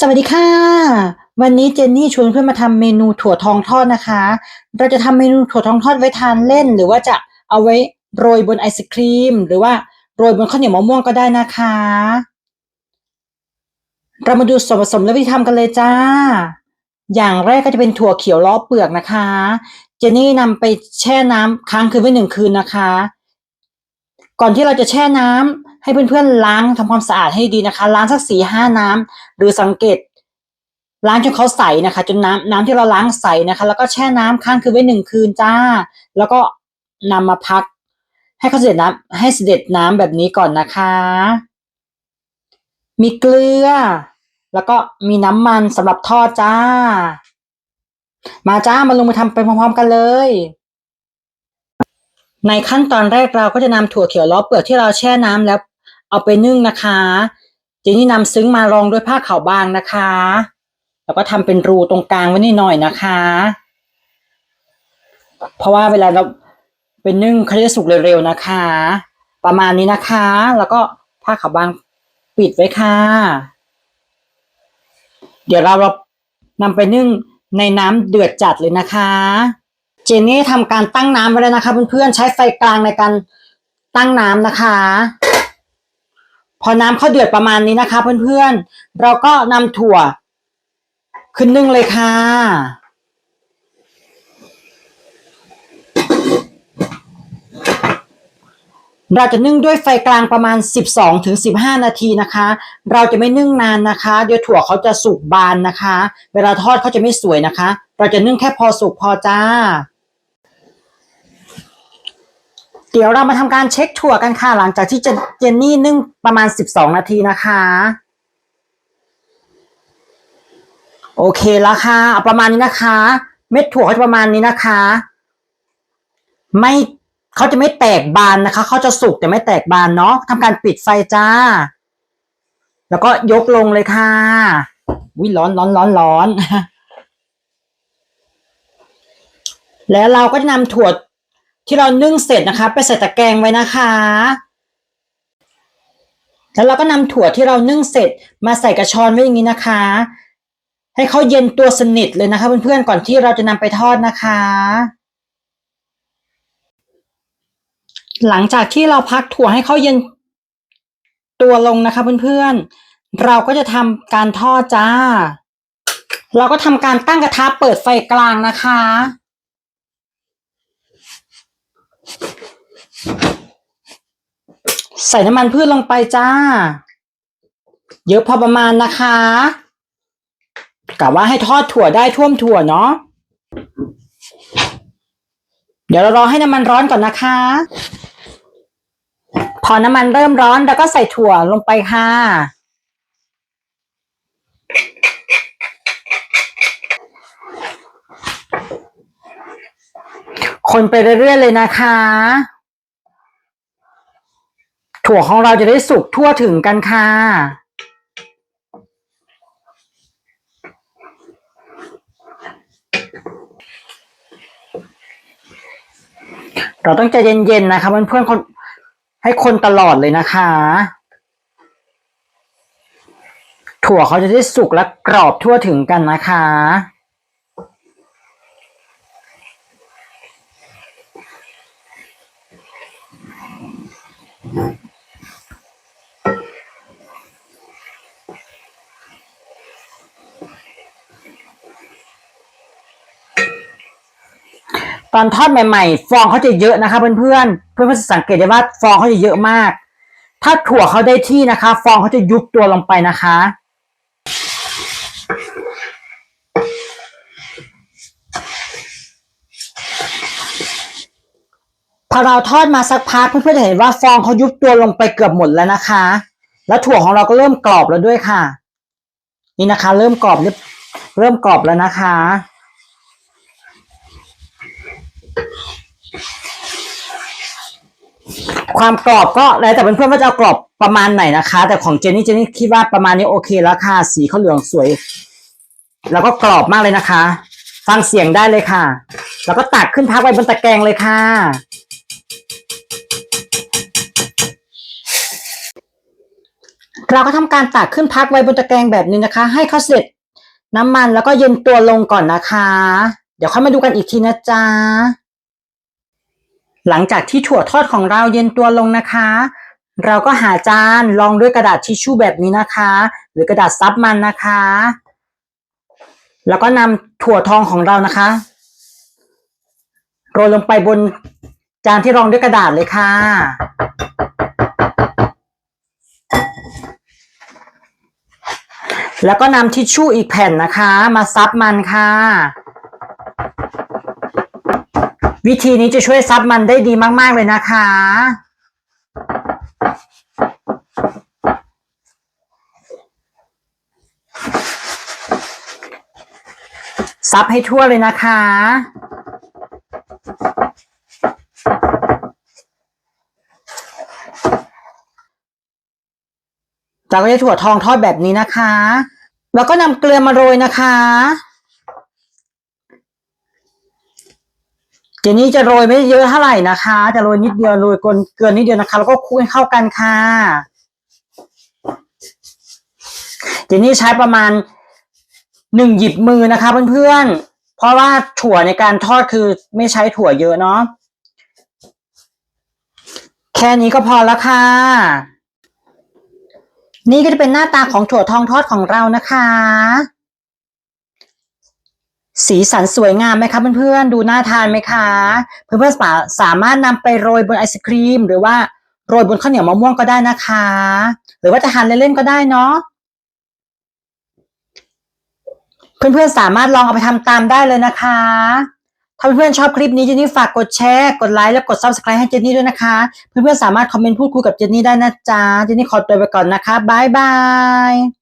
สวัสดีค่ะ วันนี้เจนนี่ชวนเพื่อนมาทำเมนูถั่วทองทอดนะคะ เราจะทำเมนูถั่วทองทอดไว้ทานเล่น หรือว่าจะเอาไว้โรยบนไอศครีม หรือว่าโรยบนข้าวเหนียวมะม่วงก็ได้นะคะ เรามาดูส่วนผสมและวิธีทำกันเลยจ้า อย่างแรกก็จะเป็นถั่วเขียวล้อเปลือกนะคะ เจนนี่นำไปแช่น้ำค้างคืนไว้หนึ่งคืนนะคะ ก่อนที่เราจะแช่น้ำ ให้เพื่อนๆล้างทำความสะอาดให้ดีนะคะ ล้างสักสี่ห้าน้ำหรือสังเกต ล้างจนเขาใสนะคะ จนน้ำน้ำที่เราล้างใสนะคะ แล้วก็แช่น้ำค้างคืนไว้หนึ่งคืนจ้า แล้วก็นำมาพัก ให้เขาเสด็จน้ำให้เสด็จน้ำแบบนี้ก่อนนะคะ มีเกลือ แล้วก็มีน้ำมันสำหรับทอดจ้า มาจ้ามาลงมือทำไปพร้อมๆกันเลยในขั้นตอนแรกเราก็จะนำถั่วเขียวล้อเปลือกที่เราแช่น้ำแล้ว เอาไปนึ่งนะคะทีนี้นำซึ้งมารองด้วยผ้าขาวบางนะคะ แล้วก็ทำเป็นรูตรงกลางไว้นิดหน่อยนะคะ เพราะว่าเวลาเราไปนึ่งเขาจะสุกเร็วๆนะคะ ประมาณนี้นะคะ แล้วก็ผ้าขาวบางปิดไว้ค่ะ เดี๋ยวเราเรานำไปนึ่งในน้ำเดือดจัดเลยนะคะ เจนนี่ทำการตั้งน้ำไว้แล้วนะคะเพื่อนๆใช้ไฟกลางในการตั้งน้ำนะคะ พอน้ำเข้าเดือดประมาณนี้นะคะ เพื่อนๆ เราก็นำถั่ว ขึ้นนึ่งเลยค่ะ เราจะนึ่งด้วยไฟกลางประมาณ 12ถึง15 นาทีนะคะ เราจะไม่นึ่งนานนะคะ เดี๋ยวถั่วเขาจะสุกบานนะคะ เวลาทอดเขาจะไม่สวยนะคะ เราจะนึ่งแค่พอสุกพอจ้า เดี๋ยวเรามาทำการเช็คถั่วกันค่ะ หลังจากที่เจนเจนนี่นึ่งประมาณ 12 นาทีนะคะ โอเคแล้วค่ะเอาประมาณนี้นะคะ เม็ดถั่วเขาจะประมาณนี้นะคะ ไม่เขาจะไม่แตกบานนะคะเขาจะสุกแต่ไม่แตกบานเนาะทำการปิดไฟจ้า แล้วก็ยกลงเลยค่ะวิร้อนร้อนร้อนร้อน แล้วเราก็จะนำถั่ว ที่เรานึ่งเสร็จนะคะไปใส่ตะแกรงไว้นะคะ แล้วเราก็นำถั่วที่เรานึ่งเสร็จมาใส่กระชอนไว้อย่างนี้นะคะ ให้เขาเย็นตัวสนิทเลยนะคะ เพื่อนๆก่อนที่เราจะนำไปทอดนะคะ หลังจากที่เราพักถั่วให้เขาเย็นตัวลงนะคะเพื่อนๆ เราก็จะทำการทอดจ้า เราก็ทำการตั้งกระทะเปิดไฟกลางนะคะ ใส่น้ำมันพืชลงไปจ้า เยอะพอประมาณนะคะกะว่าให้ทอดถั่วได้ท่วมถั่วเนาะเดี๋ยวเรารอให้น้ำมันร้อนก่อนนะคะ พอน้ำมันเริ่มร้อนเราก็ใส่ถั่วลงไปค่ะ คนไปเรื่อยๆเลยนะคะ ถั่วของเราจะได้สุกทั่วถึงกันค่ะ เราต้องใจเย็นๆนะคะเพื่อนๆคนให้คนตลอดเลยนะคะ ถั่วเขาจะได้สุกและกรอบทั่วถึงกันนะคะ ตอนทอดใหม่ๆ ฟองเขาจะเยอะนะคะเพื่อนๆเพื่อนๆจะสังเกตได้ว่าฟองเขาจะเยอะมาก ถ้าถั่วเขาได้ที่นะคะ ฟองเขาจะยุบตัวลงไปนะคะ พอเราทอดมาสักพักเพื่อนๆจะเห็นว่าฟองเขายุบตัวลงไปเกือบหมดแล้วนะคะ แล้วถั่วของเราก็เริ่มกรอบแล้วด้วยค่ะ นี่นะคะ เริ่มกรอบเรียบเริ่มกรอบแล้วนะคะ ความกรอบก็แล้วแต่เพื่อนๆว่าจะเอากรอบประมาณไหนนะคะ แต่ของเจนนี่เจนนี่คิดว่าประมาณนี้โอเคแล้วค่ะ สีเขาเหลืองสวย แล้วก็กรอบมากเลยนะคะ ฟังเสียงได้เลยค่ะ แล้วก็ตักขึ้นพักไว้บนตะแกรงเลยค่ะ เราก็ทำการตักขึ้นพักไว้บนตะแกรงแบบนี้นะคะ ให้เขาเสร็จน้ำมันแล้วก็เย็นตัวลงก่อนนะคะ เดี๋ยวค่อยมาดูกันอีกทีนะจ๊ะ หลังจากที่ถั่วทอดของเราเย็นตัวลงนะคะ เราก็หาจานรองด้วยกระดาษทิชชู่แบบนี้นะคะ หรือกระดาษซับมันนะคะ แล้วก็นำถั่วทองของเรานะคะโรยลงไปบนจานที่รองด้วยกระดาษเลยค่ะ แล้วก็นำทิชชู่อีกแผ่นนะคะ มาซับมันค่ะ วิธีนี้จะช่วยซับมันได้ดีมาก ๆ เลยนะคะ ซับให้ทั่วเลยนะคะ เราก็จะถั่วทองทอดแบบนี้นะคะ แล้วก็นำเกลือมาโรยนะคะ เจนี่จะโรยไม่เยอะเท่าไหร่นะคะ จะโรยนิดเดียวโรยกลเกลือนิดเดียวนะคะ แล้วก็คลุกให้เข้ากันค่ะ เจนี่ใช้ประมาณหนึ่งหยิบมือนะคะเพื่อนๆ เพราะว่าถั่วในการทอดคือไม่ใช้ถั่วเยอะเนาะ แค่นี้ก็พอแล้วค่ะ นี่ก็จะเป็นหน้าตาของถั่วทองทอดของเรานะคะ สีสันสวยงามไหมคะเพื่อนๆ ดูน่าทานไหมคะ เพื่อนๆสาสามารถนำไปโรยบนไอศครีม หรือว่าโรยบนข้าวเหนียวมะม่วงก็ได้นะคะ หรือว่าจะทานเล่นๆก็ได้เนาะเพื่อนๆสามารถลองเอาไปทำตามได้เลยนะคะ ถ้าเพื่อนๆชอบคลิปนี้เจนนี่ฝากกดแชร์กดไลค์และกด subscribe ให้เจนนี่ด้วยนะคะ เพื่อนๆสามารถคอมเมนต์พูดคุยกับเจนนี่ได้นะจ๊ะเจนนี่ขอตัวไปก่อนนะคะบ๊ายบาย